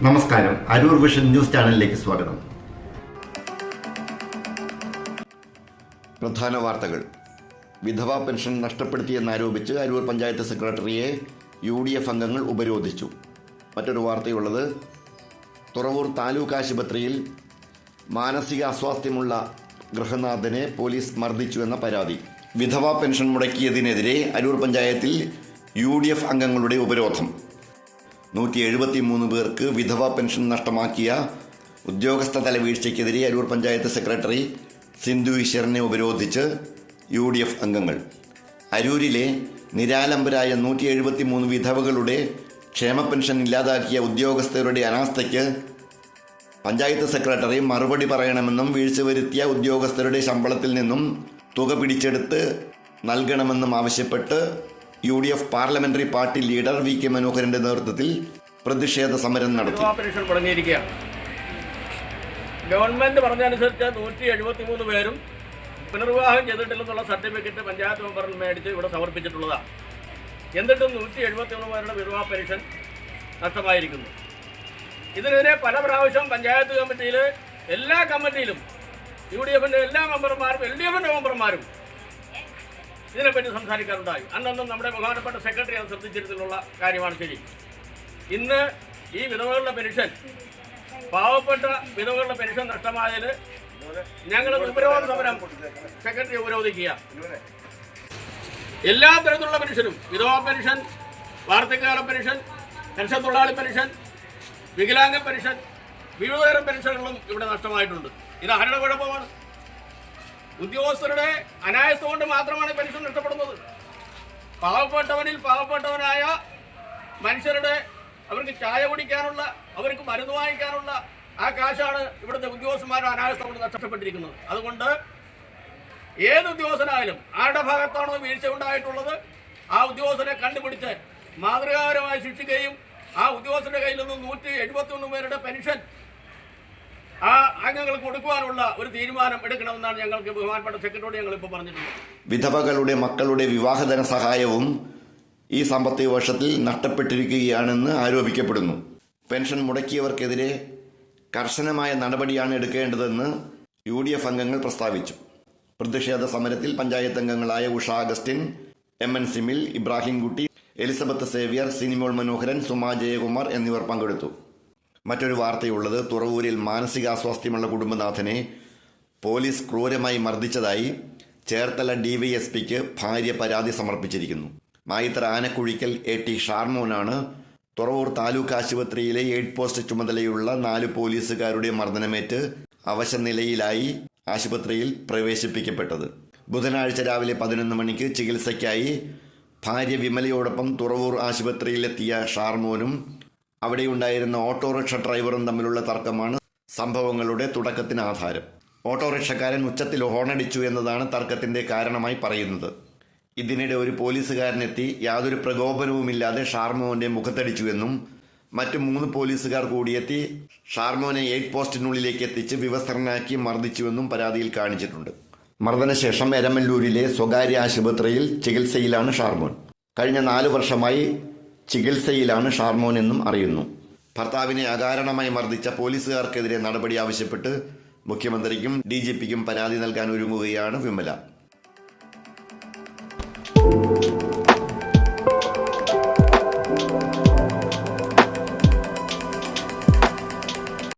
നമസ്കാരം. Aroor vision news ചാനലിലേക്ക് സ്വാഗതം. പ്രധാന വാർത്തകൾ. വിധവാ പെൻഷൻ നഷ്ടപ്പെടുത്തിയെന്നാരോപിച്ച് അരൂർ പഞ്ചായത്ത് സെക്രട്ടറിയെ യു ഡി എഫ് അംഗങ്ങൾ ഉപരോധിച്ചു. മറ്റൊരു വാർത്തയുള്ളത് തുറവൂർ താലൂക്ക് ആശുപത്രിയിൽ മാനസിക അസ്വാസ്ഥ്യമുള്ള ഗൃഹനാഥനെ പോലീസ് മർദ്ദിച്ചു എന്ന പരാതി. വിധവാ പെൻഷൻ മുടക്കിയതിനെതിരെ അരൂർ പഞ്ചായത്തിൽ യു ഡി എഫ് അംഗങ്ങളുടെ ഉപരോധം. നൂറ്റി എഴുപത്തി മൂന്ന് പേർക്ക് വിധവ പെൻഷൻ നഷ്ടമാക്കിയ ഉദ്യോഗസ്ഥ തല വീഴ്ചയ്ക്കെതിരെ അരൂർ പഞ്ചായത്ത് സെക്രട്ടറി സിന്ധു ഈശ്വരനെ ഉപരോധിച്ച് യു ഡി എഫ് അംഗങ്ങൾ. അരൂരിലെ നിരാലംബരായ നൂറ്റി എഴുപത്തി മൂന്ന് വിധവകളുടെ ക്ഷേമ പെൻഷൻ ഇല്ലാതാക്കിയ ഉദ്യോഗസ്ഥരുടെ അനാസ്ഥയ്ക്ക് പഞ്ചായത്ത് സെക്രട്ടറി മറുപടി പറയണമെന്നും വീഴ്ച വരുത്തിയ ഉദ്യോഗസ്ഥരുടെ ശമ്പളത്തിൽ നിന്നും തുക പിടിച്ചെടുത്ത് നൽകണമെന്നും ആവശ്യപ്പെട്ട് U D F parliamentary party leader V K മനോഹരന്റെ നേതൃത്വത്തിൽ പ്രതിഷേധ സമരം നടത്തി. ഗവൺമെന്റ് പറഞ്ഞനുസരിച്ച് നൂറ്റി എഴുപത്തി മൂന്ന് പേരും പുനർവിവാഹം ചെയ്തിട്ടില്ലെന്നുള്ള സർട്ടിഫിക്കറ്റ് പഞ്ചായത്ത് മെമ്പറിൽ മേടിച്ച് ഇവിടെ സമർപ്പിച്ചിട്ടുള്ളതാണ്. എന്നിട്ടും നൂറ്റി എഴുപത്തി മൂന്ന് പേരുടെ വിവാഹ പെൻഷൻ നഷ്ടമായിരിക്കുന്നു. ഇതിനെതിരെ പല പ്രാവശ്യം പഞ്ചായത്ത് കമ്മിറ്റിയിൽ എല്ലാ കമ്മിറ്റിയിലും യു ഡി എഫിന്റെ എല്ലാ മെമ്പർമാരും എൽ ഡി എഫിന്റെ മെമ്പർമാരും ഇതിനെപ്പറ്റി സംസാരിക്കാറുണ്ടായി. അന്നൊന്നും നമ്മുടെ ബഹുമാനപ്പെട്ട സെക്രട്ടറി അത് ശ്രദ്ധിച്ചിരുന്നുള്ള കാര്യമാണ് ശരി. ഇന്ന് ഈ വിധവകളുടെ പെൻഷൻ പാവപ്പെട്ട വിധവകളുടെ പെൻഷൻ നഷ്ടമായതിൽ ഞങ്ങൾ ഉപരോധ സമരം സെക്രട്ടറി ഉപരോധിക്കുക. എല്ലാ തരത്തിലുള്ള പെൻഷനും വിധവാ പെൻഷൻ വാർദ്ധക്യകാല പെൻഷൻ പെൻഷൻ തൊഴിലാളി പെൻഷൻ വികലാംഗ പെൻഷൻ വിവിധതരം പെൻഷനുകളും ഇവിടെ നഷ്ടമായിട്ടുണ്ട്. ഇത് ആരുടെ കുഴപ്പമാണ്? ഉദ്യോഗസ്ഥരുടെ അനായസം കൊണ്ട് മാത്രമാണ് പെൻഷൻ നഷ്ടപ്പെടുന്നത്. പാവപ്പെട്ടവനിൽ പാവപ്പെട്ടവനായ മനുഷ്യരുടെ അവർക്ക് ചായ കുടിക്കാനുള്ള അവർക്ക് മരുന്ന് വാങ്ങിക്കാനുള്ള ആ കാശാണ് ഇവിടുത്തെ ഉദ്യോഗസ്ഥന്മാരുടെ അനായസം കൊണ്ട് നഷ്ടപ്പെട്ടിരിക്കുന്നത്. അതുകൊണ്ട് ഏത് ഉദ്യോഗസ്ഥനായാലും ആരുടെ ഭാഗത്താണോ വീഴ്ച ഉണ്ടായിട്ടുള്ളത് ആ ഉദ്യോഗസ്ഥനെ കണ്ടുപിടിച്ച് മാതൃകാപരമായി ശിക്ഷിക്കുകയും ആ ഉദ്യോഗസ്ഥന്റെ കയ്യിൽ നിന്ന് നൂറ്റി എഴുപത്തി ഒന്ന് പേരുടെ പെൻഷൻ ആ അംഗങ്ങൾ കൊടുക്കുവാനുള്ള ഒരു തീരുമാനം എടുക്കണമെന്നാണ് ഞങ്ങൾക്ക് ബഹുമാനപ്പെട്ട സെക്രട്ടറിയോട് ഞങ്ങൾ ഇപ്പോൾ പറഞ്ഞിട്ടുള്ളത്. വിധവകളുടെ മക്കളുടെ വിവാഹധന സഹായവും ഈ സാമ്പത്തിക വർഷത്തിൽ നഷ്ടപ്പെട്ടിരിക്കുകയാണെന്ന് ആരോപിക്കപ്പെടുന്നു. പെൻഷൻ മുടക്കിയവർക്കെതിരെ കർശനമായ നടപടിയാണ് എടുക്കേണ്ടതെന്ന് യു ഡി എഫ് അംഗങ്ങൾ പ്രസ്താവിച്ചു. പ്രതിഷേധ സമരത്തിൽ പഞ്ചായത്ത് അംഗങ്ങളായ Usha Augustine M N Simil Ibrahimkutty Elizabeth Xavier Sinimol Manoharan Suma Jayakumar എന്നിവർ പങ്കെടുത്തു. മറ്റൊരു വാർത്തയുള്ളത് തുറവൂരിൽ മാനസികാസ്വാസ്ഥ്യമുള്ള കുടുംബനാഥനെ പോലീസ് ക്രൂരമായി മർദ്ദിച്ചതായി ചേർത്തല ഡിവൈഎസ്പിക്ക് ഭാര്യ പരാതി സമർപ്പിച്ചിരിക്കുന്നു. മായിത്തറ ആനക്കുഴിക്കൽ എ ടി ഷാർമോനാണ് തുറവൂർ താലൂക്ക് ആശുപത്രിയിലെ എയ്ഡ് പോസ്റ്റ് ചുമതലയുള്ള നാല് പോലീസുകാരുടെ മർദ്ദനമേറ്റ് അവശനിലയിലായി ആശുപത്രിയിൽ പ്രവേശിപ്പിക്കപ്പെട്ടത്. ബുധനാഴ്ച രാവിലെ പതിനൊന്ന് മണിക്ക് ചികിത്സയ്ക്കായി ഭാര്യ വിമലയോടൊപ്പം തുറവൂർ ആശുപത്രിയിലെത്തിയ ഷാർമോനും അവിടെയുണ്ടായിരുന്ന ഓട്ടോറിക്ഷ ഡ്രൈവറും തമ്മിലുള്ള തർക്കമാണ് സംഭവങ്ങളുടെ തുടക്കത്തിന് ആധാരം. ഓട്ടോറിക്ഷക്കാരൻ ഉച്ചത്തിൽ ഹോണടിച്ചു എന്നതാണ് തർക്കത്തിന്റെ കാരണമായി പറയുന്നത്. ഇതിനിടെ ഒരു പോലീസുകാരനെത്തി യാതൊരു പ്രകോപനവുമില്ലാതെ ഷാർമോന്റെ മുഖത്തടിച്ചുവെന്നും മറ്റു മൂന്ന് പോലീസുകാർ കൂടിയെത്തി ഷാർമോനെ എയ്റ്റ് പോസ്റ്റിനുള്ളിലേക്ക് എത്തിച്ച് വിവസ്ത്രനാക്കി മർദ്ദിച്ചുവെന്നും പരാതിയിൽ കാണിച്ചിട്ടുണ്ട്. മർദ്ദനശേഷം എരമല്ലൂരിലെ സ്വകാര്യ ആശുപത്രിയിൽ ചികിത്സയിലാണ് ഷാർമോൻ. കഴിഞ്ഞ നാലു വർഷമായി ചികിത്സയിലാണ് ഷാർമോൻ എന്നും അറിയുന്നു. ഭർത്താവിനെ അകാരണമായി മർദ്ദിച്ച പോലീസുകാർക്കെതിരെ നടപടി ആവശ്യപ്പെട്ട് മുഖ്യമന്ത്രിക്കും ഡി ജി പിക്കും പരാതി നൽകാൻ ഒരുങ്ങുകയാണ് വിമല.